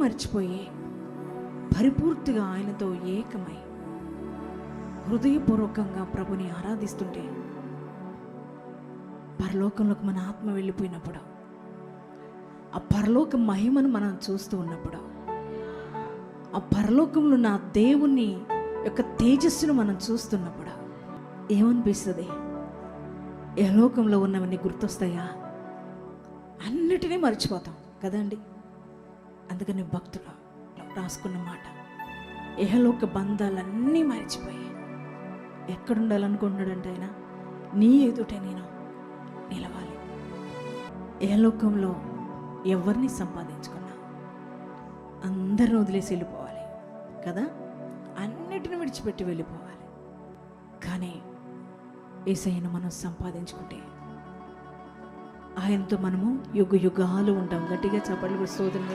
మర్చిపోయి పరిపూర్తిగా ఆయనతో ఏకమై హృదయపూర్వకంగా ప్రభుని ఆరాధిస్తుంటే పరలోకంలోకి మన ఆత్మ వెళ్ళిపోయినప్పుడు ఆ పరలోక మహిమను మనం చూస్తూ ఉన్నప్పుడు ఆ పరలోకంలో నా దేవుని యొక్క తేజస్సును మనం చూస్తున్నప్పుడు ఏమనిపిస్తుంది? ఏ లోకంలో ఉన్నవన్నీ గుర్తొస్తాయా? అన్నిటినీ మర్చిపోతాం కదండి? అందుకని భక్తులు రాసుకున్న మాట. ఏహలోక బంధాలన్నీ మర్చిపోయి ఎక్కడుండాలనుకుంటున్నాడంటే ఆయన నీ ఎదుటే నేను నిలవాలి. ఏహలోకంలో ఎవరిని సంపాదించుకున్నా? అందరిని వదిలేసి వెళ్ళిపోవాలి కదా? అన్నిటిని విడిచిపెట్టి వెళ్ళిపోవాలి. కానీ ఏసైను మనం సంపాదించుకుంటే ఆయనతో మనము యుగ యుగాలు ఉంటాం. గట్టిగా చప్పట్లు స్తోత్రం